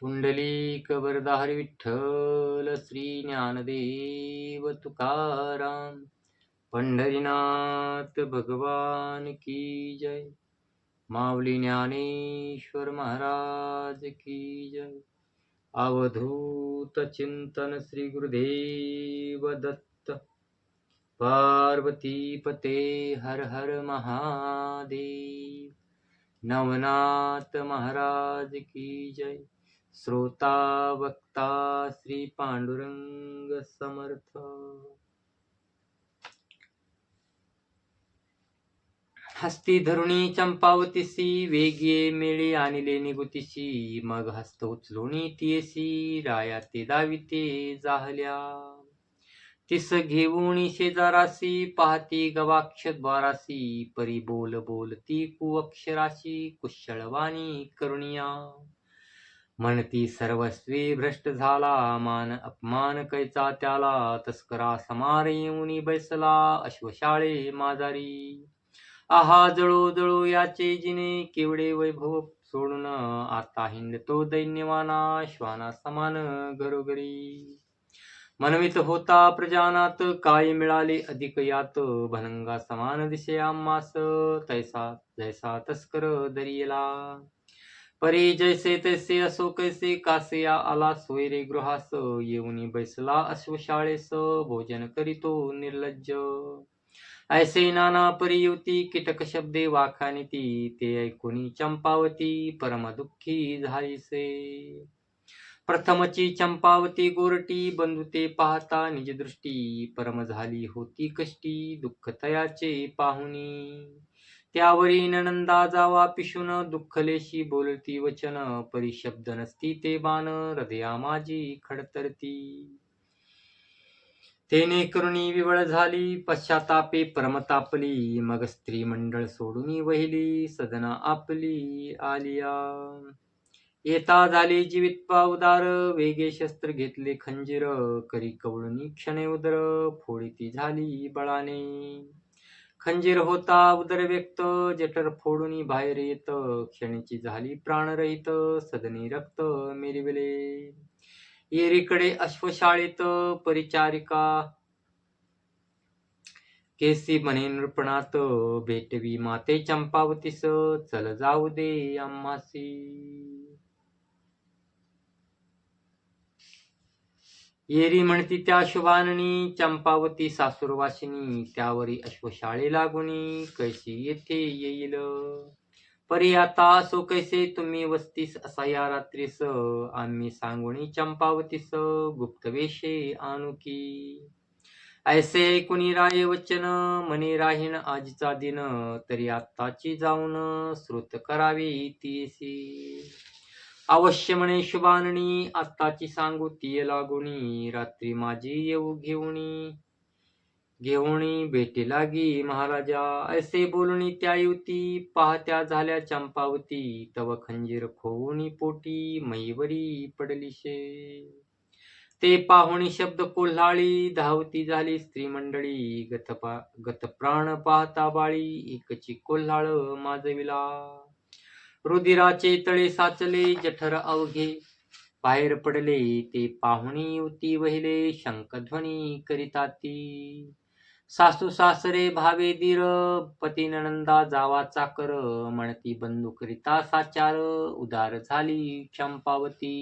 पुंडलीक वरदाहरी विठ्ठल श्री ज्ञानदेव तुकाराम पंढरीनाथ भगवान की जय माऊली ज्ञानेश्वर महाराज की जय अवधूत चिंतन श्री गुरुदेव दत्त पार्वती पते हर हर महादेव नवनाथ महाराज की जय। श्रोता वक्ता श्री पांडुरंग समर्थ। हस्ती धरुणी चंपावतीसी वेगे मेळे आणिले निगुतीशी मग हस्त उचलुनी तियसी राया ते दाविते जाहल्या। तिस घेऊन शेजारासी पाहती गवाक्ष द्वारासी परी बोल बोलती कुअक्षराशी कुशळवाणी करुणिया। म्हणती सर्वस्वी भ्रष्ट झाला मान अपमान कैचा त्याला तस्करा समार येऊनी बैसला अश्वशाळे माजारी. आहा जळो जळो याचे जिने केवढे वैभव सोडून आता हिंडतो दैन्यवाना श्वाना समान घरोघरी. मनवित होता प्रजानात काय मिळाले अधिक यात भनंगा समान दिशे आम्हास तैसा जैसा तस्कर दरियला. परी जैसे तैसे असो कैसे कासे आला सोयरे गृहास येऊनी बैसला अश्वशाळेस भोजन करीतो निर्लज्ज. ऐसे नाना परियुती कीटक शब्दे वाखानिती ते ऐकुनी चंपावती परम दुःखी झालीसे. प्रथमची चंपावती गोरटी बंधुते पाहता निज दृष्टी परम झाली होती कष्टी दुःख तयाचे पाहुनी. त्यावरी ननंदा जावा पिशुन दुःखलेशी बोलती वचन परिशब्द नसती ते बाण हृदया माझी खडतरती. तेने करुणी विवळ झाली पश्चातापे परमतापली मग स्त्री मंडळ सोडून वहिली सदना आपली आलिया. येता झाली जीवित पावदार वेगे शस्त्र घेतले खंजीर करी कवळुनी क्षणे उदर फोडीती झाली बळाने. खंजीर होता उदर व्यक्त जठर फोडून बाहेर येत क्षणीची झाली प्राणरहित सदनी रक्त मिरविले येरीकडे अश्वशाळेत परिचारिका. केसी म्हणे नृपणात भेटवी माते चंपावतीस चल जाऊ दे आम्हासी. येरी म्हणती त्या शुभाननी चंपावती सासुरवासिनी त्यावरी अश्वशाळे लागुनी कैसी येथे येईल? परी आता असो कैसे तुम्ही वस्तीस असा या रात्रीस आम्ही सांगुणी चंपावतीस गुप्तवेशे आणुकी. आणू की ऐसे ऐकुनी राये वचन म्हणे राहीन आजचा दिन तरी आत्ताची जाऊन श्रुत करावी तीसी अवश्य म्हणे शुभाननी आत्ताची सांगू ती लागुनी रात्री माझी येऊ घेऊनी. घेऊणी भेटी लागी महाराजा ऐसे बोलणी त्या युती पाहत्या झाल्या चंपावती तव खंजीर खोवणी पोटी मैवरी पडलीशे ते पाहुणी शब्द कोल्हाळी धावती झाली स्त्री मंडळी गतपा गतप्राण पाहता बाळी एकची कोल्हाळ माजविला रुधिराचे तळे साचले जठर अवघे. बाहेर पडले ते पाहुणी युती वहिले शंखध्वनी करिताती. सासू सासरे भावे दीर पती नणंदा जावा चाकर म्हणती बंधू करिता साचार उदार झाली चंपावती.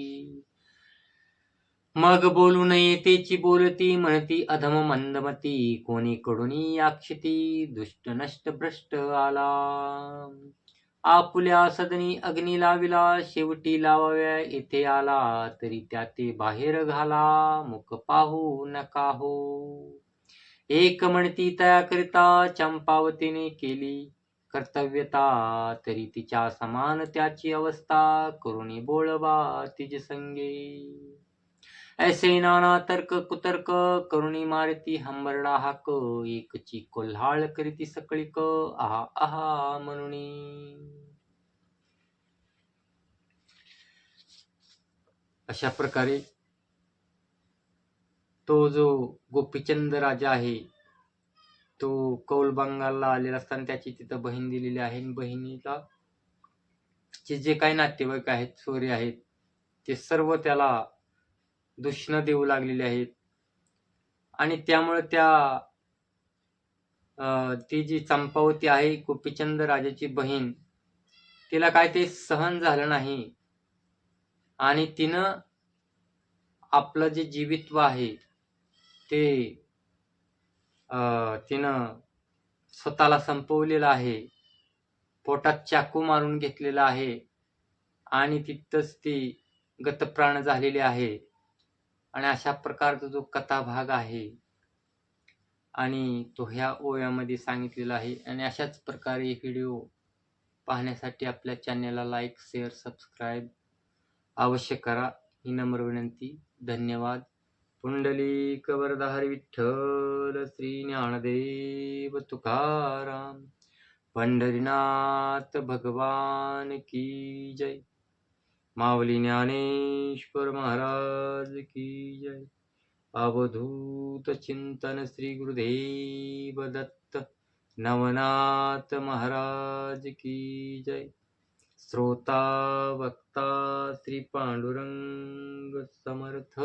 मग बोलू नये तेची बोलती म्हणती अधम मंदमती कोणी कडुनी आक्षती दुष्ट नष्ट भ्रष्ट आला. आपुल्या सदनी अग्नी लाविला शेवटी लावाव्या येथे आला तरी त्या ते बाहेर घाला मुख पाहू नका हो. एक म्हणती तयाकरिता चंपावतीने केली कर्तव्यता तरी तिच्या समान त्याची अवस्था करुणी बोळवा तिज संगे ऐसे नाना तर्क कुतर्क करुणी मारती हंबरडा हाक एकची कोल्हाळ करीती सकळीक आहा आहा म्हणुनी अशा प्रकारे तो जो गोपीचंद राजा आहे तो कौल बंगालला आलेला असताना त्याची तिथं बहीण दिलेली आहे. आणि बहिणीला चे जे काही नातेवाईक आहेत सोरे आहेत ते सर्व त्याला दूषणं देऊ लागलेले आहेत. आणि त्यामुळे त्या ती जी चंपावती आहे गोपीचंद राजाची बहीण तिला काय ते सहन झालं नाही. आणि तिनं आपलं जे जीवित्व आहे ते अं, तिनं स्वतःला संपवलेलं आहे. पोटात चाकू मारून घेतलेला आहे. आणि तिथंच ती गतप्राण झालेली आहे. आणि अशा प्रकारचा जो कथा भाग आहे आणि तो ह्या ओव्यामध्ये सांगितलेला आहे. आणि अशाच प्रकारे व्हिडिओ पाहण्यासाठी आपल्या चॅनलला लाईक शेअर सबस्क्राईब अवश्य करा. ही नम्र विनंती. धन्यवाद. पुंडलिक वरदाहरी विठ्ठल श्री ज्ञानदेव तुकाराम. पंढरीनाथ भगवान की जय. माऊली ज्ञानेश्वर महाराज की जय. अवधूत चिंतन श्री गुरुदेव दत्त नवनाथ महाराज की जय. श्रोता वक्ता श्री पांडुरंग समर्थ.